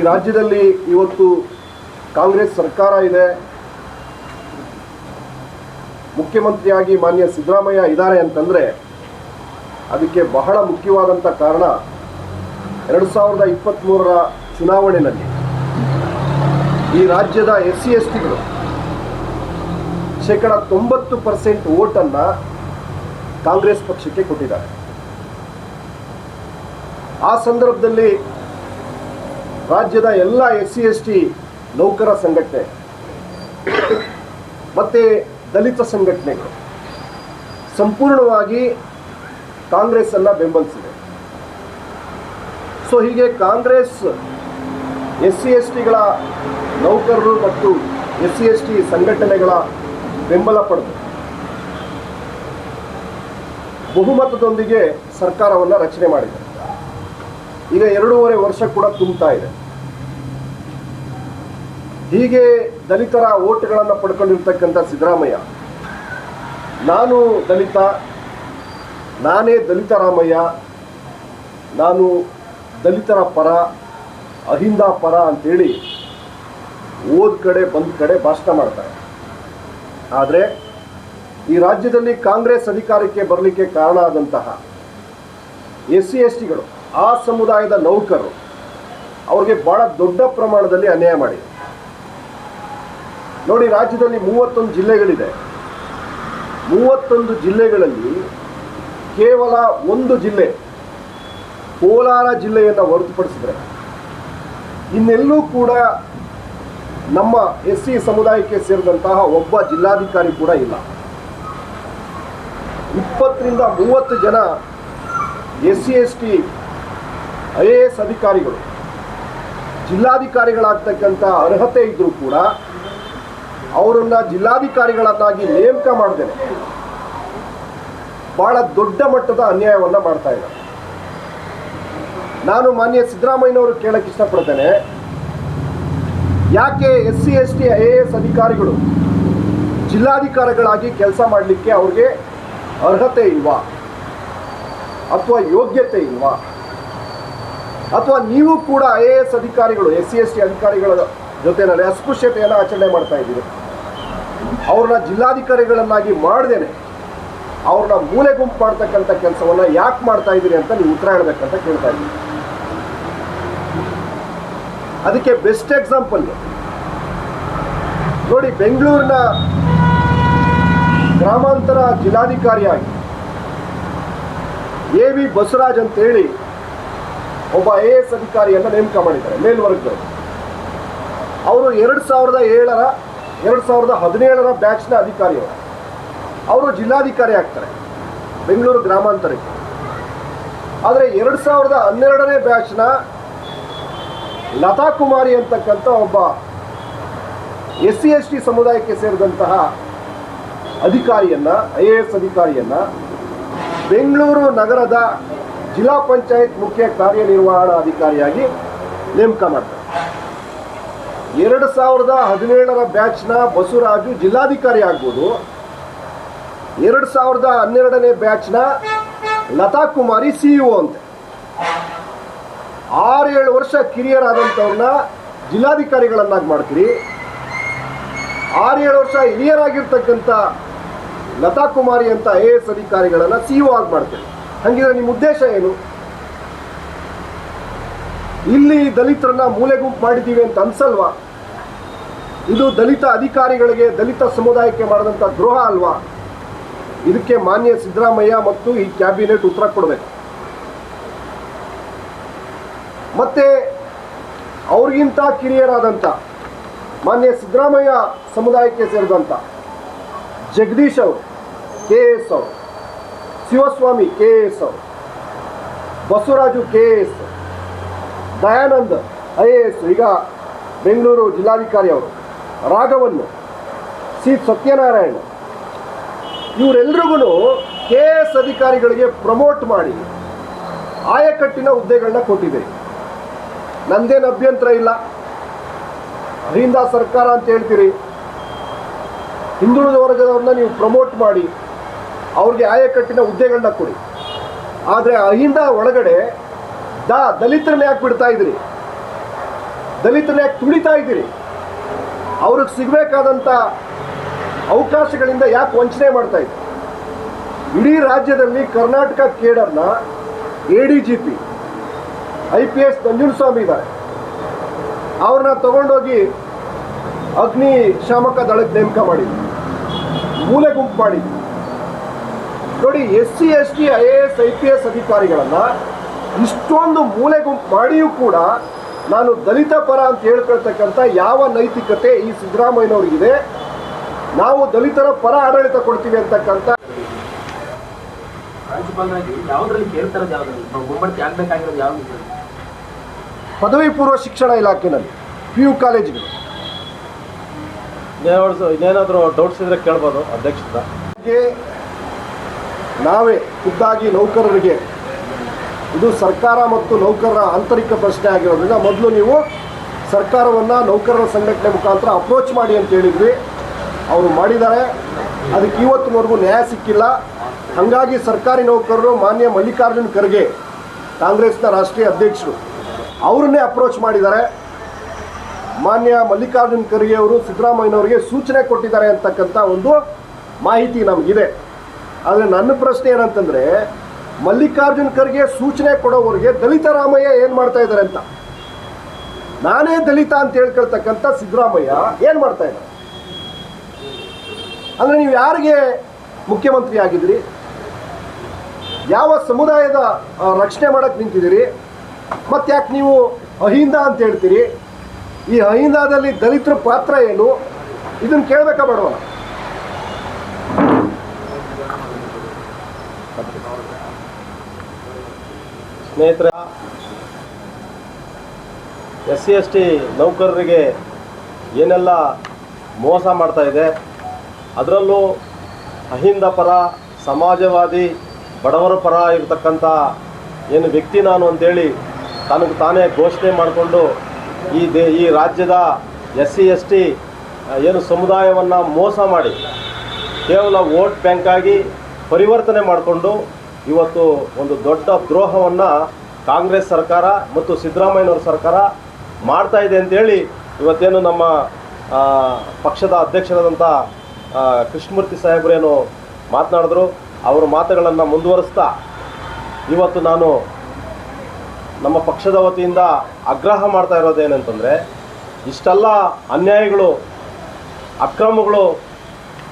ಈ ರಾಜ್ಯದಲ್ಲಿ ಇವತ್ತು ಕಾಂಗ್ರೆಸ್ ಸರ್ಕಾರ ಇದೆ. ಮುಖ್ಯಮಂತ್ರಿಯಾಗಿ ಮಾನ್ಯ ಸಿದ್ದರಾಮಯ್ಯ ಇದ್ದಾರೆ ಅಂತಂದರೆ ಅದಕ್ಕೆ ಬಹಳ ಮುಖ್ಯವಾದಂಥ ಕಾರಣ ಎರಡು ಸಾವಿರದ ಇಪ್ಪತ್ತ್ಮೂರರ ಚುನಾವಣೆಯಲ್ಲಿ ಈ ರಾಜ್ಯದ ಎಸ್ ಸಿ ಎಸ್ ಟಿಗಳು ಶೇಕಡ ತೊಂಬತ್ತು ಪರ್ಸೆಂಟ್ ಓಟನ್ನು ಕಾಂಗ್ರೆಸ್ ಪಕ್ಷಕ್ಕೆ ಕೊಟ್ಟಿದ್ದಾರೆ. ಆ ಸಂದರ್ಭದಲ್ಲಿ ರಾಜ್ಯದ ಎಲ್ಲ ಎಸ್ ಸಿ ಎಸ್ ಟಿ ನೌಕರ ಸಂಘಟನೆ, ಮತ್ತು ದಲಿತ ಸಂಘಟನೆಗಳು ಸಂಪೂರ್ಣವಾಗಿ ಕಾಂಗ್ರೆಸ್ಸನ್ನು ಬೆಂಬಲಿಸಿದೆ. ಸೊ ಹೀಗೆ ಕಾಂಗ್ರೆಸ್ ಎಸ್ ಸಿ ಎಸ್ ಟಿಗಳ ನೌಕರರು ಮತ್ತು ಎಸ್ ಸಿ ಎಸ್ ಟಿ ಸಂಘಟನೆಗಳ ಬೆಂಬಲ ಪಡೆದು ಬಹುಮತದೊಂದಿಗೆ ಸರ್ಕಾರವನ್ನು ರಚನೆ ಮಾಡಿದೆ. ಈಗ ಎರಡೂವರೆ ವರ್ಷ ಕೂಡ ತುಂಬುತ್ತಾ ಇದೆ. ಹೀಗೆ ದಲಿತರ ಓಟ್ಗಳನ್ನು ಪಡ್ಕೊಂಡಿರ್ತಕ್ಕಂಥ ಸಿದ್ದರಾಮಯ್ಯ. ನಾನು ದಲಿತ, ನಾನೇ ದಲಿತ ರಾಮಯ್ಯ, ನಾನು ದಲಿತರ ಪರ, ಅಹಿಂದ ಪರ ಅಂತೇಳಿ ಓದ್ ಕಡೆ ಬಂದ ಕಡೆ ಭಾಷಣ ಮಾಡ್ತಾರೆ ಆದರೆ ಈ ರಾಜ್ಯದಲ್ಲಿ ಕಾಂಗ್ರೆಸ್ ಅಧಿಕಾರಕ್ಕೆ ಬರಲಿಕ್ಕೆ ಕಾರಣ ಆದಂತಹ ಎಸ್ ಸಿ ಎಸ್ ಟಿಗಳು ಆ ಸಮುದಾಯದ ನೌಕರರು ಅವ್ರಿಗೆ ಬಹಳ ದೊಡ್ಡ ಪ್ರಮಾಣದಲ್ಲಿ ಅನ್ಯಾಯ ಮಾಡಿ. ನೋಡಿ, ರಾಜ್ಯದಲ್ಲಿ ಮೂವತ್ತೊಂದು ಜಿಲ್ಲೆಗಳಿದೆ. ಮೂವತ್ತೊಂದು ಜಿಲ್ಲೆಗಳಲ್ಲಿ ಕೇವಲ ಒಂದು ಜಿಲ್ಲೆ ಕೋಲಾರ ಜಿಲ್ಲೆಯನ್ನು ಹೊರತುಪಡಿಸಿದ್ರೆ, ಇನ್ನೆಲ್ಲೂ ಕೂಡ ನಮ್ಮ ಎಸ್ ಸಿ ಸಮುದಾಯಕ್ಕೆ ಸೇರಿದಂತಹ ಒಬ್ಬ ಜಿಲ್ಲಾಧಿಕಾರಿ ಕೂಡ ಇಲ್ಲ. ಇಪ್ಪತ್ತರಿಂದ ಮೂವತ್ತು ಜನ S C S T I A S ಅಧಿಕಾರಿಗಳು, ಜಿಲ್ಲಾಧಿಕಾರಿಗಳಾಗ್ತಕ್ಕಂಥ ಅರ್ಹತೆ ಇದ್ದರೂ ಕೂಡ ಅವರನ್ನ ಜಿಲ್ಲಾಧಿಕಾರಿಗಳನ್ನಾಗಿ ನೇಮಕ ಮಾಡಿದೆ ಬಹಳ ದೊಡ್ಡ ಮಟ್ಟದ ಅನ್ಯಾಯವನ್ನು ಮಾಡ್ತಾ ಇದ್ದಾರೆ. ನಾನು ಮಾನ್ಯ ಸಿದ್ದರಾಮಯ್ಯನವರು ಕೇಳಕ್ಕೆ ಇಷ್ಟಪಡ್ತೇನೆ. ಯಾಕೆ S C S T I A S ಅಧಿಕಾರಿಗಳು ಜಿಲ್ಲಾಧಿಕಾರಿಗಳಾಗಿ ಕೆಲಸ ಮಾಡಲಿಕ್ಕೆ ಅವ್ರಿಗೆ ಅರ್ಹತೆ ಇಲ್ವಾ? ಅಥವಾ ಯೋಗ್ಯತೆ ಇಲ್ವಾ? ಅಥವಾ ನೀವು ಕೂಡ ಐ ಎ ಎಸ್ ಅಧಿಕಾರಿಗಳು ಎಸ್ ಸಿ ಎಸ್ ಟಿ ಅಧಿಕಾರಿಗಳ ಜೊತೆನಲ್ಲಿ ಅಸ್ಪೃಶ್ಯತೆಯನ್ನು ಆಚರಣೆ ಮಾಡ್ತಾ ಇದ್ದೀರಿ. ಅವ್ರನ್ನ ಜಿಲ್ಲಾಧಿಕಾರಿಗಳನ್ನಾಗಿ ಮಾಡ್ದೇನೆ. ಅವ್ರನ್ನ ಮೂಲೆ ಗುಂಪು ಮಾಡ್ತಕ್ಕಂಥ ಕೆಲಸವನ್ನ ಯಾಕೆ ಮಾಡ್ತಾ ಇದ್ದೀರಿ ಅಂತ ನೀವು ಉತ್ತರ ಹೇಳ್ಬೇಕಂತ ಕೇಳ್ತಾ ಇದ್ದೀನಿ. ಅದಕ್ಕೆ ಬೆಸ್ಟ್ ಎಕ್ಸಾಂಪಲ್ ನೋಡಿ, ಬೆಂಗಳೂರಿನ ಗ್ರಾಮಾಂತರ ಜಿಲ್ಲಾಧಿಕಾರಿಯಾಗಿ ಎ ವಿ ಬಸವರಾಜ್ ಅಂತೇಳಿ ಒಬ್ಬ ಐ ಎ ಎಸ್ ಅಧಿಕಾರಿಯನ್ನು ನೇಮಕ ಮಾಡಿದ್ದಾರೆ, ಮೇಲ್ವರ್ಗದವರು. ಅವರು ಎರಡು ಸಾವಿರದ ಏಳರ, ಎರಡು ಸಾವಿರದ ಹದಿನೇಳರ ಬ್ಯಾಚ್ನ ಅಧಿಕಾರಿಯವರು ಅವರು. ಜಿಲ್ಲಾಧಿಕಾರಿ ಆಗ್ತಾರೆ, ಬೆಂಗಳೂರು ಗ್ರಾಮಾಂತರಕ್ಕೆ. ಆದರೆ ಎರಡು ಸಾವಿರದ ಹನ್ನೆರಡನೇ ಬ್ಯಾಚ್ನ ಲತಾ ಕುಮಾರಿ ಅಂತಕ್ಕಂಥ ಒಬ್ಬ ಎಸ್ ಸಿ ಎಸ್ ಟಿ ಸಮುದಾಯಕ್ಕೆ ಸೇರಿದಂತಹ ಅಧಿಕಾರಿಯನ್ನ ಐ ಎ ಎಸ್ ಅಧಿಕಾರಿಯನ್ನ ಬೆಂಗಳೂರು ನಗರದ ಜಿಲ್ಲಾ ಪಂಚಾಯತ್ ಮುಖ್ಯ ಕಾರ್ಯನಿರ್ವಹಣಾ ಅಧಿಕಾರಿಯಾಗಿ ನೇಮಕ ಮಾಡ್ತಾರೆ. ಎರಡು ಸಾವಿರದ ಹದಿನೇಳರ ಬ್ಯಾಚ್ನ ಬಸವರಾಜು ಜಿಲ್ಲಾಧಿಕಾರಿ ಆಗ್ಬೋದು. ಎರಡು ಸಾವಿರದ ಹನ್ನೆರಡನೇ ಬ್ಯಾಚ್ನ ಲತಾ ಕುಮಾರಿ ಸಿ ಇ ಅಂತೆ. ಆರು ಏಳು ವರ್ಷ ಕಿರಿಯರಾದಂಥವ್ರನ್ನ ಜಿಲ್ಲಾಧಿಕಾರಿಗಳನ್ನಾಗಿ ಮಾಡ್ತೀರಿ. ಆರು ಏಳು ವರ್ಷ ಹಿರಿಯರಾಗಿರ್ತಕ್ಕಂಥ ಲತಾ ಕುಮಾರಿ ಅಂತ ಐ ಎ ಎಸ್ ಅಧಿಕಾರಿಗಳನ್ನು ಸಿ ಇ ಆಗಿ ಮಾಡ್ತೀರಿ. ಹಂಗಿದ್ರೆ ನಿಮ್ಮ ಉದ್ದೇಶ ಏನು? ಇಲ್ಲಿ ದಲಿತರನ್ನ ಮೂಲೆ ಗುಂಪು ಮಾಡಿದ್ದೀವಿ ಅಂತ ಅನ್ಸಲ್ವಾ? ಇದು ದಲಿತ ಅಧಿಕಾರಿಗಳಿಗೆ, ದಲಿತ ಸಮುದಾಯಕ್ಕೆ ಮಾಡಿದಂಥ ದ್ರೋಹ ಅಲ್ವಾ? ಇದಕ್ಕೆ ಮಾನ್ಯ ಸಿದ್ದರಾಮಯ್ಯ ಮತ್ತು ಈ ಕ್ಯಾಬಿನೆಟ್ ಉತ್ತರ ಕೊಡಬೇಕು. ಮತ್ತೆ ಅವ್ರಿಗಿಂತ ಕಿರಿಯರಾದಂಥ ಮಾನ್ಯ ಸಿದ್ದರಾಮಯ್ಯ ಸಮುದಾಯಕ್ಕೆ ಸೇರಿದಂಥ ಜಗದೀಶ್ ಅವರು, ಕೆ ಎಸ್ ಅವರು Shivaswamy K S Basavaraju K S Dayanand I A S. ಈಗ ಬೆಂಗಳೂರು ಜಿಲ್ಲಾಧಿಕಾರಿ ಅವರು ರಾಘವನ್ ಸಿ. ಸತ್ಯನಾರಾಯಣ ಇವರೆಲ್ರಿಗೂ ಕೆ ಎಸ್ ಅಧಿಕಾರಿಗಳಿಗೆ ಪ್ರಮೋಟ್ ಮಾಡಿ ಆಯಕಟ್ಟಿನ ಹುದ್ದೆಗಳನ್ನ ಕೊಟ್ಟಿದೆ. ನಂದೇನು ಅಭ್ಯಂತರ ಇಲ್ಲ. ಅಹಿಂದ ಸರ್ಕಾರ ಅಂತ ಹೇಳ್ತೀರಿ. ಹಿಂದುಳಿದ ವರ್ಗದವ್ರನ್ನ ನೀವು ಪ್ರಮೋಟ್ ಮಾಡಿ. ಅವ್ರಿಗೆ ಆಯಕಟ್ಟಿನ ಹುದ್ದೆಗಳನ್ನ ಕೊಡಿ. ಆದರೆ ಅಹಿಂದ ಒಳಗಡೆ ದ ದಲಿತರನ್ನ ಯಾಕೆ ಬಿಡ್ತಾ ಇದ್ರಿ ದಲಿತರನ್ನ ಯಾಕೆ ತುಳಿತಾ ಇದ್ದೀರಿ. ಅವ್ರಿಗೆ ಸಿಗಬೇಕಾದಂಥ ಅವಕಾಶಗಳಿಂದ ಯಾಕೆ ವಂಚನೆ ಮಾಡ್ತಾ ಇದ್ದೀರಿ ಇಡೀ ರಾಜ್ಯದಲ್ಲಿ Karnataka ಕೇಡರ್ನ A D G P, I P S Nanjunaswamy ಇದ್ದಾರೆ. ಅವ್ರನ್ನ ತಗೊಂಡೋಗಿ ಅಗ್ನಿ ಶಾಮಕ ದಳಕ್ಕೆ ನೇಮಕ ಮಾಡಿದ್ವಿ ಮೂಲೆ ಗುಂಪು ಮಾಡಿದ್ವಿ ನೋಡಿ S C S T I A S I P S ಅಧಿಕಾರಿಗಳನ್ನ ಇಷ್ಟೊಂದು ಮೂಲೆ ಗುಂಪು ಮಾಡಿಯೂ ಕೂಡ ನಾನು ದಲಿತ ಪರ ಅಂತ ಹೇಳ್ಕೊಳ್ತಕ್ಕಂಥ ಯಾವ ನೈತಿಕತೆ ಈ ಸಿದ್ದರಾಮಯ್ಯನವ್ರಿಗಿದೆ. ನಾವು ದಲಿತರ ಪರ ಆಡಳಿತ ಕೊಡ್ತೀವಿ ಅಂತಕ್ಕಂಥ ಪದವಿ ಪೂರ್ವ ಶಿಕ್ಷಣ ಇಲಾಖೆನಲ್ಲಿ ಪಿ ಯು ಕಾಲೇಜುಗಳು ಇನ್ನೇನಾದ್ರೂ ಇನ್ನೇನಾದರೂ ಡೌಟ್ಸ್ ಇದ್ರೆ ಕೇಳ್ಬೋದು ಅಧ್ಯಕ್ಷರ ಗೆ ನಾವೇ ಖುದ್ದಾಗಿ ನೌಕರರಿಗೆ, ಇದು ಸರ್ಕಾರ ಮತ್ತು ನೌಕರರ ಆಂತರಿಕ ಪ್ರಶ್ನೆ ಆಗಿರೋದ್ರಿಂದ ಮೊದಲು ನೀವು ಸರ್ಕಾರವನ್ನು ನೌಕರರ ಸಂಘಟನೆ ಮುಖಾಂತರ ಅಪ್ರೋಚ್ ಮಾಡಿ ಅಂತ ಹೇಳಿದ್ವಿ. ಅವರು ಮಾಡಿದ್ದಾರೆ. ಅದಕ್ಕೆ ಇವತ್ತಿನವರೆಗೂ ನ್ಯಾಯ ಸಿಕ್ಕಿಲ್ಲ. ಹಾಗಾಗಿ ಸರ್ಕಾರಿ ನೌಕರರು ಮಾನ್ಯ ಮಲ್ಲಿಕಾರ್ಜುನ್ ಖರ್ಗೆ, ಕಾಂಗ್ರೆಸ್ನ ರಾಷ್ಟ್ರೀಯ ಅಧ್ಯಕ್ಷರು, ಅವ್ರನ್ನೇ ಅಪ್ರೋಚ್ ಮಾಡಿದ್ದಾರೆ. ಮಾನ್ಯ ಮಲ್ಲಿಕಾರ್ಜುನ್ ಖರ್ಗೆ ಅವರು ಸಿದ್ದರಾಮಯ್ಯನವರಿಗೆ ಸೂಚನೆ ಕೊಟ್ಟಿದ್ದಾರೆ ಅಂತಕ್ಕಂಥ ಒಂದು ಮಾಹಿತಿ ನಮಗಿದೆ. ಆದರೆ ನನ್ನ ಪ್ರಶ್ನೆ ಏನಂತಂದರೆ, ಮಲ್ಲಿಕಾರ್ಜುನ್ ಖರ್ಗೆ ಸೂಚನೆ ಕೊಡೋವರಿಗೆ ದಲಿತ ರಾಮಯ್ಯ ಏನು ಮಾಡ್ತಾ ಇದ್ದಾರೆ ಅಂತ? ನಾನೇ ದಲಿತ ಅಂತ ಹೇಳ್ಕೊಳ್ತಕ್ಕಂಥ ಸಿದ್ದರಾಮಯ್ಯ ಏನು ಮಾಡ್ತಾ ಇದ್ದಾರೆ? ಅಂದರೆ ನೀವು ಯಾರಿಗೆ ಮುಖ್ಯಮಂತ್ರಿ ಆಗಿದ್ದೀರಿ ಯಾವ ಸಮುದಾಯದ ರಕ್ಷಣೆ ಮಾಡಕ್ಕೆ ನಿಂತಿದ್ದೀರಿ? ಮತ್ತು ಯಾಕೆ ನೀವು ಅಹಿಂದ ಅಂತ ಹೇಳ್ತೀರಿ? ಈ ಅಹಿಂದಾದಲ್ಲಿ ದಲಿತರ ಪಾತ್ರ ಏನು? ಇದನ್ನು ಕೇಳಬೇಕಾ ಬೇಡವಾ ಸ್ನೇಹಿತರ ಎಸ್ ಸಿ ಎಸ್ ಟಿ ನೌಕರರಿಗೆ ಏನೆಲ್ಲ ಮೋಸ ಮಾಡ್ತಾ ಇದೆ, ಅದರಲ್ಲೂ ಅಹಿಂದ ಪರ, ಸಮಾಜವಾದಿ, ಬಡವರ ಪರ ಇರತಕ್ಕಂಥ ಏನು ವ್ಯಕ್ತಿ ನಾನು ಅಂತೇಳಿ ತನಗೆ ತಾನೇ ಘೋಷಣೆ ಮಾಡಿಕೊಂಡು ಈ ದೇ, ಈ ರಾಜ್ಯದ ಎಸ್ ಸಿ ಎಸ್ ಟಿ ಏನು ಸಮುದಾಯವನ್ನು ಮೋಸ ಮಾಡಿ ಕೇವಲ ವೋಟ್ ಬ್ಯಾಂಕಾಗಿ ಪರಿವರ್ತನೆ ಮಾಡಿಕೊಂಡು ಇವತ್ತು ಒಂದು ದೊಡ್ಡ ದ್ರೋಹವನ್ನು ಕಾಂಗ್ರೆಸ್ ಸರ್ಕಾರ ಮತ್ತು ಸಿದ್ದರಾಮಯ್ಯನವರ ಸರ್ಕಾರ ಮಾಡ್ತಾ ಇದೆ ಅಂತೇಳಿ ಇವತ್ತೇನು ನಮ್ಮ ಪಕ್ಷದ ಅಧ್ಯಕ್ಷರಾದಂಥ ಕೃಷ್ಣಮೂರ್ತಿ ಸಾಹೇಬರೇನು ಮಾತನಾಡಿದ್ರು, ಅವರ ಮಾತುಗಳನ್ನು ಮುಂದುವರಿಸ್ತಾ ಇವತ್ತು ನಾನು ನಮ್ಮ ಪಕ್ಷದ ವತಿಯಿಂದ ಆಗ್ರಹ ಮಾಡ್ತಾ ಇರೋದೇನಂತಂದರೆ ಇಷ್ಟೆಲ್ಲ ಅನ್ಯಾಯಗಳು, ಅಕ್ರಮಗಳು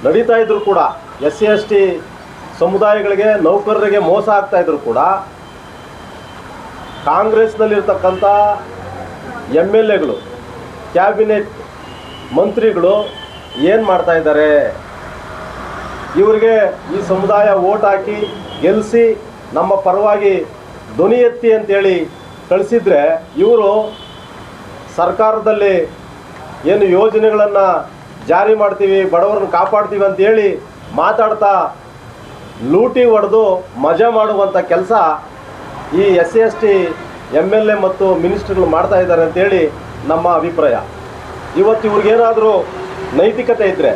ನಡೀತಾ ಇದ್ರು ಕೂಡ ಎಸ್ ಸಿ ಎಸ್ ಟಿ ಸಮುದಾಯಗಳಿಗೆ ನೌಕರರಿಗೆ ಮೋಸ ಆಗ್ತಾ ಇದ್ರು ಕೂಡ ಕಾಂಗ್ರೆಸ್ನಲ್ಲಿರ್ತಕ್ಕಂಥ ಎಂ ಎಲ್ ಎಗಳು ಕ್ಯಾಬಿನೆಟ್ ಮಂತ್ರಿಗಳು ಏನು ಮಾಡ್ತಾ ಇದ್ದಾರೆ? ಇವರಿಗೆ ಈ ಸಮುದಾಯ ಓಟ್ ಹಾಕಿ ಗೆಲ್ಲಿಸಿ ನಮ್ಮ ಪರವಾಗಿ ಧ್ವನಿ ಎತ್ತಿ ಅಂತೇಳಿ ಕಳಿಸಿದರೆ ಇವರು ಸರ್ಕಾರದಲ್ಲಿ ಏನು ಯೋಜನೆಗಳನ್ನು ಜಾರಿ ಮಾಡ್ತೀವಿ, ಬಡವರನ್ನು ಕಾಪಾಡ್ತೀವಿ ಅಂತೇಳಿ ಮಾತಾಡ್ತಾ ಲೂಟಿ ಹೊಡೆದು ಮಜಾ ಮಾಡುವಂಥ ಕೆಲಸ ಈ S C S T M L A ಮತ್ತು ಮಿನಿಸ್ಟ್ರುಗಳು ಮಾಡ್ತಾ ಇದ್ದಾರೆ ಅಂತೇಳಿ ನಮ್ಮ ಅಭಿಪ್ರಾಯ. ಇವತ್ತು ಇವ್ರಿಗೇನಾದರೂ ನೈತಿಕತೆ ಇದ್ದರೆ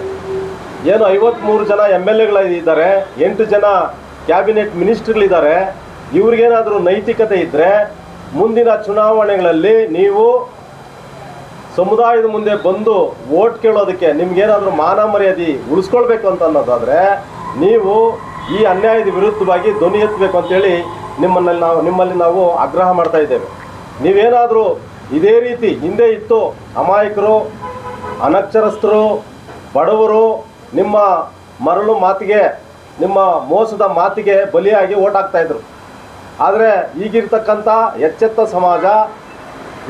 ಏನು ಐವತ್ತ್ಮೂರು ಜನ ಎಂ ಎಲ್ ಎಗಳಿದ್ದಾರೆ ಎಂಟು ಜನ ಕ್ಯಾಬಿನೆಟ್ ಮಿನಿಸ್ಟ್ರುಗಳಿದ್ದಾರೆ, ಇವ್ರಿಗೇನಾದರೂ ನೈತಿಕತೆ ಇದ್ದರೆ ಮುಂದಿನ ಚುನಾವಣೆಗಳಲ್ಲಿ ನೀವು ಸಮುದಾಯದ ಮುಂದೆ ಬಂದು ಓಟ್ ಕೇಳೋದಕ್ಕೆ ನಿಮ್ಗೇನಾದರೂ ಮಾನ ಮರ್ಯಾದೆ ಉಳಿಸ್ಕೊಳ್ಬೇಕು ಅಂತ ಅನ್ನೋದಾದರೆ, ನೀವು ಈ ಅನ್ಯಾಯದ ವಿರುದ್ಧವಾಗಿ ಧ್ವನಿ ಎತ್ತಬೇಕು ಅಂತೇಳಿ ನಿಮ್ಮನ್ನು ನಾವು ನಿಮ್ಮಲ್ಲಿ ನಾವು ಆಗ್ರಹ ಮಾಡ್ತಾ ಇದ್ದೇವೆ. ನೀವೇನಾದರೂ ಇದೇ ರೀತಿ ಹಿಂದೆ ಇತ್ತು ಅಮಾಯಕರು, ಅನಕ್ಷರಸ್ಥರು, ಬಡವರು, ನಿಮ್ಮ ಮರಳು ಮಾತಿಗೆ, ನಿಮ್ಮ ಮೋಸದ ಮಾತಿಗೆ ಬಲಿಯಾಗಿ ಓಟ್ ಹಾಕ್ತಾ ಇದ್ರು. ಆದರೆ ಈಗಿರ್ತಕ್ಕಂಥ ಎಚ್ಚೆತ್ತ ಸಮಾಜ,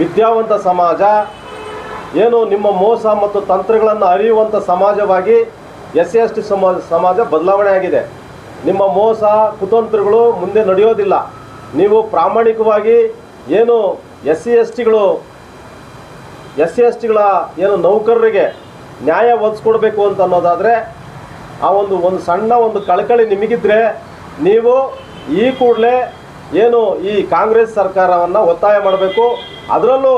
ವಿದ್ಯಾವಂತ ಸಮಾಜ, ಏನು ನಿಮ್ಮ ಮೋಸ ಮತ್ತು ತಂತ್ರಗಳನ್ನು ಅರಿಯುವಂಥ ಸಮಾಜವಾಗಿ ಎಸ್ ಸಿ ಎಸ್ ಟಿ ಸಮಾಜ ಸಮಾಜ ಬದಲಾವಣೆ ಆಗಿದೆ. ನಿಮ್ಮ ಮೋಸ ಕುತಂತ್ರಗಳು ಮುಂದೆ ನಡೆಯೋದಿಲ್ಲ. ನೀವು ಪ್ರಾಮಾಣಿಕವಾಗಿ ಏನು ಎಸ್ ಸಿ ಎಸ್ ಟಿಗಳು ಎಸ್ ಸಿ ಎಸ್ ಟಿಗಳ ಏನು ನೌಕರರಿಗೆ ನ್ಯಾಯ ಒದಿಸ್ಕೊಡ್ಬೇಕು ಅಂತ ಅನ್ನೋದಾದರೆ, ಆ ಒಂದು ಒಂದು ಸಣ್ಣ ಒಂದು ಕಳಕಳಿ ನಿಮಗಿದ್ರೆ ನೀವು ಈ ಕೂಡಲೇ ಏನು ಈ ಕಾಂಗ್ರೆಸ್ ಸರ್ಕಾರವನ್ನು ಒತ್ತಾಯ ಮಾಡಬೇಕು. ಅದರಲ್ಲೂ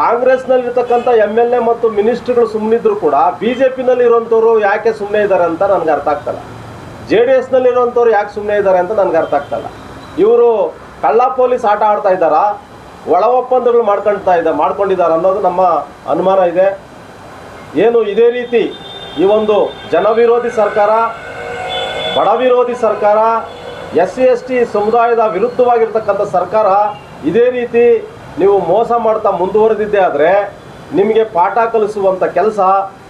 ಕಾಂಗ್ರೆಸ್ನಲ್ಲಿರ್ತಕ್ಕಂಥ ಎಂ ಎಲ್ ಎ ಮತ್ತು ಮಿನಿಸ್ಟ್ರುಗಳು ಸುಮ್ಮನಿದ್ರು ಕೂಡ ಬಿ ಜೆ ಪಿನಲ್ಲಿ ಇರೋಂಥವ್ರು ಯಾಕೆ ಸುಮ್ಮನೆ ಇದ್ದಾರೆ ಅಂತ ನನಗೆ ಅರ್ಥ ಆಗ್ತಲ್ಲ. ಜೆ ಡಿ ಎಸ್ನಲ್ಲಿರೋಂಥವ್ರು ಯಾಕೆ ಸುಮ್ಮನೆ ಇದ್ದಾರೆ ಅಂತ ನನಗೆ ಅರ್ಥ ಆಗ್ತಲ್ಲ ಇವರು ಕಳ್ಳ ಪೊಲೀಸ್ ಆಟ ಆಡ್ತಾ ಇದ್ದಾರಾ? ಒಳ ಒಪ್ಪಂದಗಳು ಮಾಡ್ಕೊಳ್ತಾ ಇದೆ ಮಾಡ್ಕೊಂಡಿದ್ದಾರೆ ಅನ್ನೋದು ನಮ್ಮ ಅನುಮಾನ ಇದೆ. ಏನು ಇದೇ ರೀತಿ ಈ ಒಂದು ಜನವಿರೋಧಿ ಸರ್ಕಾರ, ಬಡ ವಿರೋಧಿ ಸರ್ಕಾರ, ಎಸ್ ಸಿ, ಎಸ್ ಟಿ ಸಮುದಾಯದ ವಿರುದ್ಧವಾಗಿರ್ತಕ್ಕಂಥ ಸರ್ಕಾರ ಇದೇ ರೀತಿ ನೀವು ಮೋಸ ಮಾಡ್ತಾ ಮುಂದುವರೆದಿದ್ದೇ ಆದರೆ ನಿಮಗೆ ಪಾಠ ಕಲಿಸುವಂಥ ಕೆಲಸ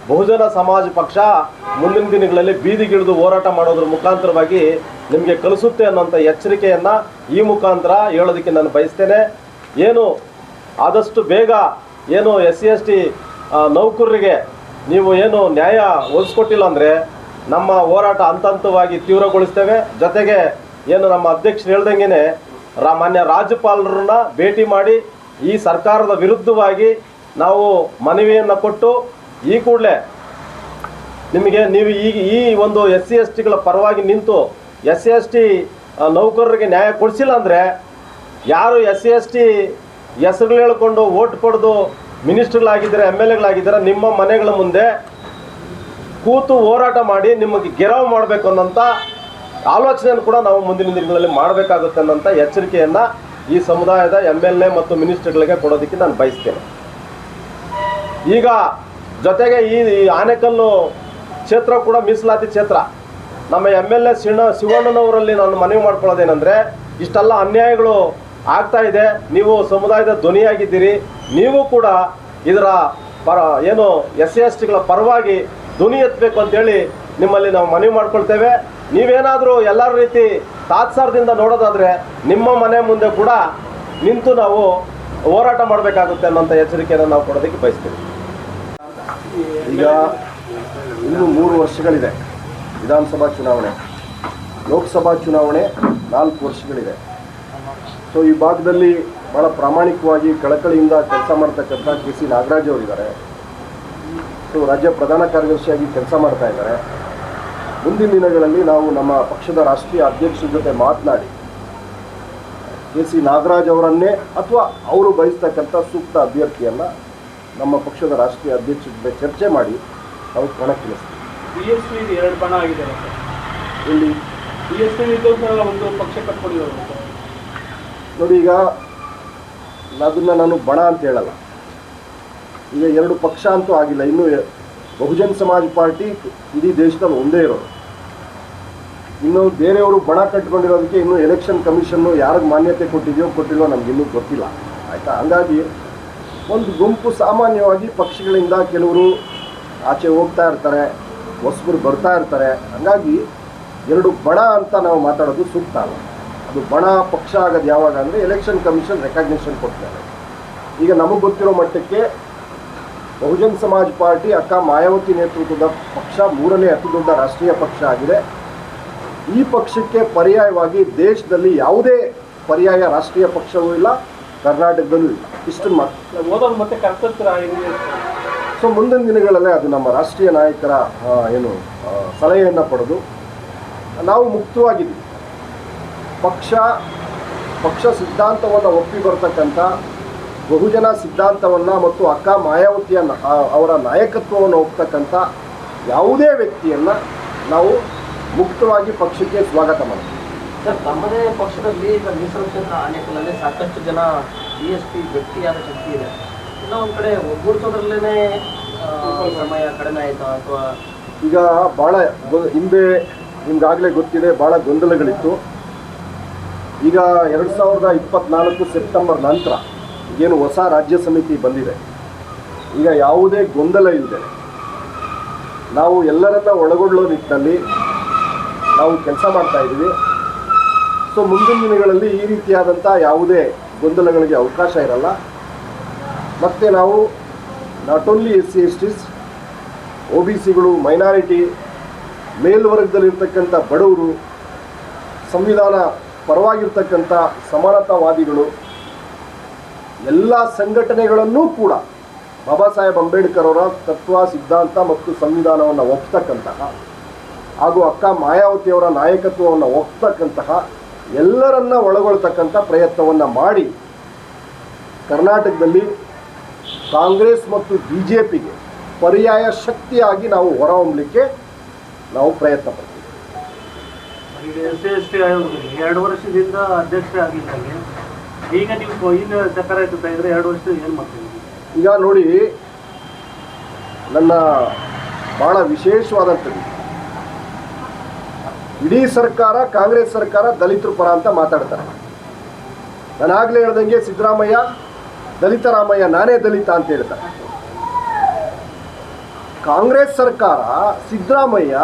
ಬಹುಜನ ಸಮಾಜ ಪಕ್ಷ ಮುಂದಿನ ದಿನಗಳಲ್ಲಿ ಬೀದಿಗಿಳಿದು ಹೋರಾಟ ಮಾಡೋದ್ರ ಮುಖಾಂತರವಾಗಿ ನಿಮಗೆ ಕಲಿಸುತ್ತೆ ಅನ್ನೋಂಥ ಎಚ್ಚರಿಕೆಯನ್ನು ಈ ಮುಖಾಂತರ ಹೇಳೋದಕ್ಕೆ ನಾನು ಬಯಸ್ತೇನೆ. ಏನು, ಆದಷ್ಟು ಬೇಗ ಏನು ಎಸ್ ಸಿ ಎಸ್ ಟಿ ನೌಕರರಿಗೆ ನೀವು ಏನು ನ್ಯಾಯ ಒದಿಸ್ಕೊಟ್ಟಿಲ್ಲ ಅಂದರೆ ನಮ್ಮ ಹೋರಾಟ ಹಂತ ಹಂತವಾಗಿ ತೀವ್ರಗೊಳಿಸ್ತೇವೆ. ಜೊತೆಗೆ ಏನು ನಮ್ಮ ಅಧ್ಯಕ್ಷರು ಹೇಳ್ದಂಗೆ ರಾ ಮಾನ್ಯ ರಾಜ್ಯಪಾಲರನ್ನ ಭೇಟಿ ಮಾಡಿ ಈ ಸರ್ಕಾರದ ವಿರುದ್ಧವಾಗಿ ನಾವು ಮನವಿಯನ್ನು ಕೊಟ್ಟು ಈ ಕೂಡಲೇ ನಿಮಗೆ ನೀವು ಈಗ ಈ ಒಂದು ಎಸ್ ಸಿ ಎಸ್ ಟಿಗಳ ಪರವಾಗಿ ನಿಂತು ಎಸ್ ಸಿ ಎಸ್ ಟಿ ನೌಕರರಿಗೆ ನ್ಯಾಯ ಕೊಡಿಸಿಲ್ಲ ಅಂದರೆ ಯಾರು ಎಸ್ ಸಿ ಎಸ್ ಟಿ ಹೆಸರುಗಳು ಹೇಳ್ಕೊಂಡು ಓಟ್ ಪಡೆದು ಮಿನಿಸ್ಟರ್ಗಳಾಗಿದ್ದಾರೆ, ಎಂ ಎಲ್ ಎಗಳಾಗಿದ್ದಾರೆ, ನಿಮ್ಮ ಮನೆಗಳ ಮುಂದೆ ಕೂತು ಹೋರಾಟ ಮಾಡಿ ನಿಮಗೆ ಗೆರವು ಮಾಡಬೇಕು ಅನ್ನೋಂಥ ಆಲೋಚನೆಯನ್ನು ಕೂಡ ನಾವು ಮುಂದಿನ ದಿನಗಳಲ್ಲಿ ಮಾಡಬೇಕಾಗುತ್ತೆ ಅನ್ನೋಂಥ ಎಚ್ಚರಿಕೆಯನ್ನು ಈ ಸಮುದಾಯದ ಎಂ ಎಲ್ ಎ ಮತ್ತು ಮಿನಿಸ್ಟರ್ಗಳಿಗೆ ಕೊಡೋದಕ್ಕೆ ನಾನು ಬಯಸ್ತೇನೆ. ಈಗ ಜೊತೆಗೆ ಈ ಆನೆಕಲ್ಲು ಕ್ಷೇತ್ರ ಕೂಡ ಮೀಸಲಾತಿ ಕ್ಷೇತ್ರ. ನಮ್ಮ ಎಂ ಎಲ್ ಎ ಶಿಣ ಶಿವಣ್ಣನವರಲ್ಲಿ ನಾನು ಮನವಿ ಮಾಡ್ಕೊಳ್ಳೋದೇನೆಂದರೆ, ಇಷ್ಟೆಲ್ಲ ಅನ್ಯಾಯಗಳು ಆಗ್ತಾ ಇದೆ. ನೀವು ಸಮುದಾಯದ ಧ್ವನಿಯಾಗಿದ್ದೀರಿ. ನೀವು ಕೂಡ ಇದರ ಪರ, ಏನು ಎಸ್ ಸಿ ಎಸ್ ಟಿಗಳ ಪರವಾಗಿ ಧ್ವನಿ ಎತ್ತಬೇಕು ಅಂತೇಳಿ ನಿಮ್ಮಲ್ಲಿ ನಾವು ಮನವಿ ಮಾಡ್ಕೊಳ್ತೇವೆ. ನೀವೇನಾದರೂ ಎಲ್ಲ ರೀತಿ ತಾತ್ಸಾರದಿಂದ ನೋಡೋದಾದರೆ ನಿಮ್ಮ ಮನೆ ಮುಂದೆ ಕೂಡ ನಿಂತು ನಾವು ಹೋರಾಟ ಮಾಡಬೇಕಾಗುತ್ತೆ ಅನ್ನೋಂಥ ಎಚ್ಚರಿಕೆಯನ್ನು ನಾವು ಕೊಡೋದಕ್ಕೆ ಬಯಸ್ತೀವಿ. ಈಗ ಇನ್ನು ಮೂರು ವರ್ಷಗಳಿದೆ ವಿಧಾನಸಭಾ ಚುನಾವಣೆ. ಲೋಕಸಭಾ ಚುನಾವಣೆ ನಾಲ್ಕು ವರ್ಷಗಳಿದೆ. ಸೊ ಈ ಭಾಗದಲ್ಲಿ ಭಾಳ ಪ್ರಾಮಾಣಿಕವಾಗಿ ಕಳಕಳಿಯಿಂದ ಕೆಲಸ ಮಾಡ್ತಕ್ಕಂಥ ಕೆ ಸಿ ನಾಗರಾಜ್ ಅವರಿದ್ದಾರೆ. ಸೊ ರಾಜ್ಯ ಪ್ರಧಾನ ಕಾರ್ಯದರ್ಶಿಯಾಗಿ ಕೆಲಸ ಮಾಡ್ತಾ ಇದ್ದಾರೆ. ಮುಂದಿನ ದಿನಗಳಲ್ಲಿ ನಾವು ನಮ್ಮ ಪಕ್ಷದ ರಾಷ್ಟ್ರೀಯ ಅಧ್ಯಕ್ಷರ ಜೊತೆ ಮಾತನಾಡಿ ಕೆ ಸಿ ನಾಗರಾಜ್ ಅವರನ್ನೇ ಅಥವಾ ಅವರು ಬಯಸ್ತಕ್ಕಂಥ ಸೂಕ್ತ ಅಭ್ಯರ್ಥಿಯನ್ನು ನಮ್ಮ ಪಕ್ಷದ ರಾಷ್ಟ್ರೀಯ ಅಧ್ಯಕ್ಷರ ಜೊತೆ ಚರ್ಚೆ ಮಾಡಿ ಅವ್ರು ಕಣಕ್ಕಿಳಿಸ್ತೀವಿ ಬಿ ಎಸ್ ಪಿ ಎರಡು ಬಣ ಆಗಿದೆ ಇಲ್ಲಿ ಬಿ ಎಸ್ ಪಿ ಒಂದು ಪಕ್ಷ ಕಟ್ಕೊಂಡಿರೋದು ನೋಡಿ ಈಗ ಅದನ್ನು ನಾನು ಬಣ ಅಂತ ಹೇಳಲ್ಲ. ಈಗ ಎರಡು ಪಕ್ಷ ಅಂತೂ ಆಗಿಲ್ಲ ಇನ್ನು ಬಹುಜನ್ ಸಮಾಜ್ ಪಾರ್ಟಿ ಇಡೀ ದೇಶದಲ್ಲಿ ಒಂದೇ ಇರೋದು. ಇನ್ನು ಬೇರೆಯವರು ಬಣ ಕಟ್ಕೊಂಡಿರೋದಕ್ಕೆ ಇನ್ನು ಎಲೆಕ್ಷನ್ ಕಮಿಷನ್ನು ಯಾರಿಗೆ ಮಾನ್ಯತೆ ಕೊಟ್ಟಿದೆಯೋ ಕೊಟ್ಟಿಲ್ವೋ ನಮಗಿನ್ನೂ ಗೊತ್ತಿಲ್ಲ. ಆಯಿತಾ? ಹಂಗಾಗಿ ಒಂದು ಗುಂಪು ಸಾಮಾನ್ಯವಾಗಿ ಪಕ್ಷಗಳಿಂದ ಕೆಲವರು ಆಚೆ ಹೋಗ್ತಾ ಇರ್ತಾರೆ, ಹೊಸಬರು ಬರ್ತಾ ಇರ್ತಾರೆ. ಹಂಗಾಗಿ ಎರಡು ಬಣ ಅಂತ ನಾವು ಮಾತಾಡೋದು ಸೂಕ್ತ ಅಲ್ಲ. ಅದು ಬಣ ಪಕ್ಷ ಆಗೋದು ಯಾವಾಗ ಅಂದರೆ ಎಲೆಕ್ಷನ್ ಕಮಿಷನ್ ರೆಕಗ್ನಿಷನ್ ಕೊಡ್ತಾರೆ. ಈಗ ನಮಗೆ ಗೊತ್ತಿರೋ ಮಟ್ಟಕ್ಕೆ ಬಹುಜನ್ ಸಮಾಜ್ ಪಾರ್ಟಿ ಅಕ್ಕ ಮಾಯಾವತಿ ನೇತೃತ್ವದ ಪಕ್ಷ ಮೂರನೇ ಅತಿ ದೊಡ್ಡ ರಾಷ್ಟ್ರೀಯ ಪಕ್ಷ ಆಗಿದೆ. ಈ ಪಕ್ಷಕ್ಕೆ ಪರ್ಯಾಯವಾಗಿ ದೇಶದಲ್ಲಿ ಯಾವುದೇ ಪರ್ಯಾಯ ರಾಷ್ಟ್ರೀಯ ಪಕ್ಷವೂ ಇಲ್ಲ. ಕರ್ನಾಟಕದಲ್ಲೂ ಇಷ್ಟು ಓದೋದು ಮತ್ತೆ ಕರ್ತೃತ್ವ ಹೆಂಗೆ? ಸೊ ಮುಂದಿನ ದಿನಗಳಲ್ಲೇ ಅದು ನಮ್ಮ ರಾಷ್ಟ್ರೀಯ ನಾಯಕರ ಏನು ಸಲಹೆಯನ್ನು ಪಡೆದು ನಾವು ಮುಕ್ತವಾಗಿದ್ವಿ. ಪಕ್ಷ ಪಕ್ಷ ಸಿದ್ಧಾಂತವನ್ನು ಒಪ್ಪಿ ಬರ್ತಕ್ಕಂಥ ಬಹುಜನ ಸಿದ್ಧಾಂತವನ್ನು ಮತ್ತು ಅಕ್ಕ ಮಾಯಾವತಿಯ ಅವರ ನಾಯಕತ್ವವನ್ನು ಒಪ್ತಕ್ಕಂಥ ಯಾವುದೇ ವ್ಯಕ್ತಿಯನ್ನು ನಾವು ಮುಕ್ತವಾಗಿ ಪಕ್ಷಕ್ಕೆ ಸ್ವಾಗತ ಮಾಡ್ತೀವಿ ಸರ್, ತಮ್ಮದೇ ಪಕ್ಷದಲ್ಲಿ ಈಗ ಮೀಸಲು ಕ್ಷೇತ್ರ ಸಾಕಷ್ಟು ಜನ ಬಿ ಎಸ್ ಪಿ ಗಟ್ಟಿಯಾದ ಶಕ್ತಿ ಇದೆ. ಒಂದ್ ಕಡೆ ಒಗ್ಗೂಡಿಸೋದ್ರಲ್ಲೇ ಸಮಯ ಕಡಿಮೆ ಆಯಿತಾ ಅಥವಾ? ಈಗ ಭಾಳ ಹಿಂದೆ ನಿಮ್ಗಾಗಲೇ ಗೊತ್ತಿದೆ ಭಾಳ ಗೊಂದಲಗಳಿತ್ತು. ಈಗ ಎರಡು ಸಾವಿರದ ಇಪ್ಪತ್ನಾಲ್ಕು ಸೆಪ್ಟೆಂಬರ್ ನಂತರ ಏನು ಹೊಸ ರಾಜ್ಯ ಸಮಿತಿ ಬಂದಿದೆ. ಈಗ ಯಾವುದೇ ಗೊಂದಲ ಇಲ್ಲದೆ ನಾವು ಎಲ್ಲರನ್ನ ಒಳಗೊಳ್ಳೋ ನಿಟ್ಟಿನಲ್ಲಿ ನಾವು ಕೆಲಸ ಮಾಡ್ತಾ ಇದ್ದೀವಿ. ಸೊ ಮುಂದಿನ ದಿನಗಳಲ್ಲಿ ಈ ರೀತಿಯಾದಂಥ ಯಾವುದೇ ಗೊಂದಲಗಳಿಗೆ ಅವಕಾಶ ಇರಲ್ಲ. ಮತ್ತು ನಾವು not only S C S Ts O B ಸಿಗಳು minority ಮೇಲ್ವರ್ಗದಲ್ಲಿರ್ತಕ್ಕಂಥ ಬಡವರು, ಸಂವಿಧಾನ ಪರವಾಗಿರ್ತಕ್ಕಂಥ ಸಮಾನತಾವಾದಿಗಳು, ಎಲ್ಲ ಸಂಘಟನೆಗಳನ್ನೂ ಕೂಡ ಬಾಬಾ ಸಾಹೇಬ್ ಅಂಬೇಡ್ಕರ್ ಅವರ ತತ್ವ, ಸಿದ್ಧಾಂತ ಮತ್ತು ಸಂವಿಧಾನವನ್ನು ಒಪ್ತಕ್ಕಂತಹ ಹಾಗೂ ಅಕ್ಕ ಮಾಯಾವತಿಯವರ ನಾಯಕತ್ವವನ್ನು ಒಪ್ತಕ್ಕಂತಹ ಎಲ್ಲರನ್ನ ಒಳಗೊಳ್ತಕ್ಕಂಥ ಪ್ರಯತ್ನವನ್ನು ಮಾಡಿ ಕರ್ನಾಟಕದಲ್ಲಿ ಕಾಂಗ್ರೆಸ್ ಮತ್ತು ಬಿ ಜೆ ಪಿಗೆ ಪರ್ಯಾಯ ಶಕ್ತಿಯಾಗಿ ನಾವು ಹೊರಹೊಮ್ಮಲಿಕ್ಕೆ ನಾವು ಪ್ರಯತ್ನ ಪಡ್ತೀವಿ. ಈಗ ಎಸ್ ಸಿ ಎಸ್ ಟಿ ಆಯೋಗದಲ್ಲಿ ಎರಡು ವರ್ಷದಿಂದ ಅಧ್ಯಕ್ಷರಾಗಿದ್ದಲ್ಲಿ ಈಗ ನೀವು ಈಗ ಸರ್ಕಾರ ಇದ್ದರೆ ಎರಡು ವರ್ಷ ಏನು ಮಾಡ್ತೀವಿ ಈಗ ನೋಡಿ ನನ್ನ ಬಹಳ ವಿಶೇಷವಾದಂಥದ್ದು. ಇಡೀ ಸರ್ಕಾರ, ಕಾಂಗ್ರೆಸ್ ಸರ್ಕಾರ ದಲಿತರ ಪರ ಅಂತ ಮಾತಾಡ್ತಾರೆ. ನಾನಾಗಲೇ ಹೇಳ್ದಂಗೆ ಸಿದ್ದರಾಮಯ್ಯ ದಲಿತರಾಮಯ್ಯ ನಾನೇ ದಲಿತ ಅಂತ ಹೇಳ್ತಾರೆ. ಕಾಂಗ್ರೆಸ್ ಸರ್ಕಾರ ಸಿದ್ದರಾಮಯ್ಯ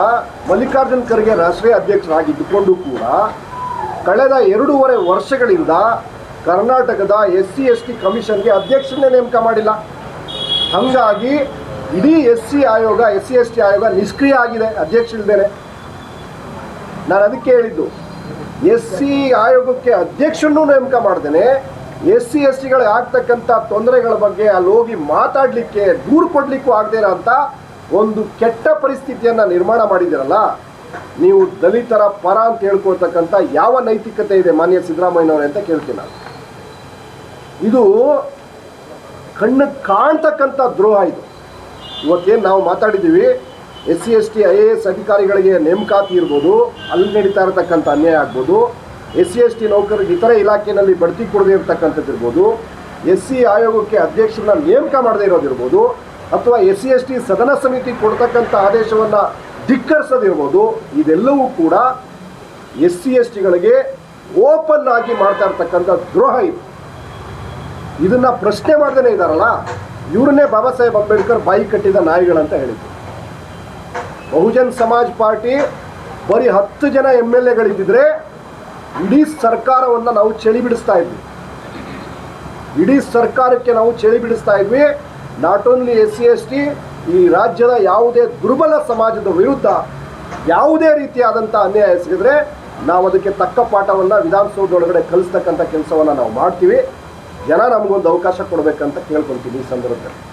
ಮಲ್ಲಿಕಾರ್ಜುನ್ ಖರ್ಗೆ ರಾಷ್ಟ್ರೀಯ ಅಧ್ಯಕ್ಷರಾಗಿದ್ದುಕೊಂಡು ಕೂಡ ಕಳೆದ ಎರಡೂವರೆ ವರ್ಷಗಳಿಂದ ಕರ್ನಾಟಕದ ಎಸ್ ಸಿ, ಎಸ್ ಟಿ ಕಮಿಷನ್ಗೆ ಅಧ್ಯಕ್ಷರನ್ನೇ ನೇಮಕ ಮಾಡಿಲ್ಲ. ಹಾಗಾಗಿ ಇಡೀ ಎಸ್ ಸಿ ಆಯೋಗ, ಎಸ್ ಸಿ, ಎಸ್ ಟಿ ಆಯೋಗ ನಿಷ್ಕ್ರಿಯ ಆಗಿದೆ ಅಧ್ಯಕ್ಷ ಇಲ್ದೇನೆ ನಾನು ಅದಕ್ಕೆ ಹೇಳಿದ್ದು ಎಸ್ ಸಿ ಆಯೋಗಕ್ಕೆ ಅಧ್ಯಕ್ಷನೂ ನೇಮಕ ಮಾಡ್ತೇನೆ ಎಸ್ ಸಿ ಎಸ್ ಟಿಗಳಿಗೆ ಆಗ್ತಕ್ಕಂಥ ತೊಂದರೆಗಳ ಬಗ್ಗೆ ಅಲ್ಲಿ ಹೋಗಿ ಮಾತಾಡಲಿಕ್ಕೆ ದೂರು ಕೊಡಲಿಕ್ಕೂ ಆಗದೇ ಅಂತ ಒಂದು ಕೆಟ್ಟ ಪರಿಸ್ಥಿತಿಯನ್ನು ನಿರ್ಮಾಣ ಮಾಡಿದ್ದೀರಲ್ಲ, ನೀವು ದಲಿತರ ಪರ ಅಂತ ಹೇಳ್ಕೊಳ್ತಕ್ಕಂಥ ಯಾವ ನೈತಿಕತೆ ಇದೆ ಮಾನ್ಯ ಸಿದ್ದರಾಮಯ್ಯನವರೇ ಅಂತ ಕೇಳ್ತೀನಿ ನಾನು. ಇದು ಕಣ್ಣು ಕಾಣ್ತಕ್ಕಂಥ ದ್ರೋಹ ಇದು. ಇವತ್ತೇನು ನಾವು ಮಾತಾಡಿದ್ದೀವಿ S C S T I A S ಅಧಿಕಾರಿಗಳಿಗೆ ನೇಮಕಾತಿ ಇರ್ಬೋದು, ಅಲ್ಲಿ ನಡೀತಾ ಇರತಕ್ಕಂಥ ಅನ್ಯಾಯ ಆಗ್ಬೋದು. ಎಸ್ ಸಿ ಎಸ್ ಟಿ ನೌಕರರಿಗೆ ಇತರ ಇಲಾಖೆಯಲ್ಲಿ ಬಡ್ತಿ ಕೊಡದೇ ಇರತಕ್ಕಂಥದ್ದು ಇರ್ಬೋದು. ಎಸ್ ಸಿ ಆಯೋಗಕ್ಕೆ ಅಧ್ಯಕ್ಷರನ್ನ ನೇಮಕ ಮಾಡದೇ ಇರೋದಿರ್ಬೋದು ಅಥವಾ ಎಸ್ ಸಿ ಎಸ್ ಟಿ ಸದನ ಸಮಿತಿ ಕೊಡ್ತಕ್ಕಂಥ ಆದೇಶವನ್ನು ಧಿಕ್ಕರಿಸೋದಿರ್ಬೋದು ಇದೆಲ್ಲವೂ ಕೂಡ ಎಸ್ ಸಿ ಎಸ್ ಟಿಗಳಿಗೆ ಓಪನ್ ಆಗಿ ಮಾಡ್ತಾ ಇರ್ತಕ್ಕಂಥ ದ್ರೋಹ ಇದು. ಇದನ್ನು ಪ್ರಶ್ನೆ ಮಾಡ್ದೇ ಇದ್ದಾರಲ್ಲ ಇವ್ರನ್ನೇ ಬಾಬಾ ಸಾಹೇಬ್ ಅಂಬೇಡ್ಕರ್ ಬಾಯಿ ಕಟ್ಟಿದ ನಾಯಿಗಳಂತ ಹೇಳಿದ್ರು. ಬಹುಜನ್ ಸಮಾಜ್ ಪಾರ್ಟಿ ಬರೀ ಹತ್ತು ಜನ ಎಂ ಎಲ್ ಎಗಳಿದ್ದಿದ್ರೆ ಇಡೀ ಸರ್ಕಾರವನ್ನು ನಾವು ಚಳಿ ಬಿಡಿಸ್ತಾ ಇದ್ವಿ. ಇಡೀ ಸರ್ಕಾರಕ್ಕೆ ನಾವು ಚಳಿ ಬಿಡಿಸ್ತಾ ಇದ್ವಿ. Not only S C, S T, ಈ ರಾಜ್ಯದ ಯಾವುದೇ ದುರ್ಬಲ ಸಮಾಜದ ವಿರುದ್ಧ ಯಾವುದೇ ರೀತಿಯಾದಂಥ ಅನ್ಯಾಯ ಸಿಗಿದ್ರೆ ನಾವು ಅದಕ್ಕೆ ತಕ್ಕ ಪಾಠವನ್ನು ವಿಧಾನಸೌಧದೊಳಗಡೆ ಕಲಿಸ್ತಕ್ಕಂಥ ಕೆಲಸವನ್ನು ನಾವು ಮಾಡ್ತೀವಿ. ಜನ ನಮಗೊಂದು ಅವಕಾಶ ಕೊಡಬೇಕಂತ ಕೇಳ್ಕೊಳ್ತೀನಿ ಈ ಸಂದರ್ಭದಲ್ಲಿ.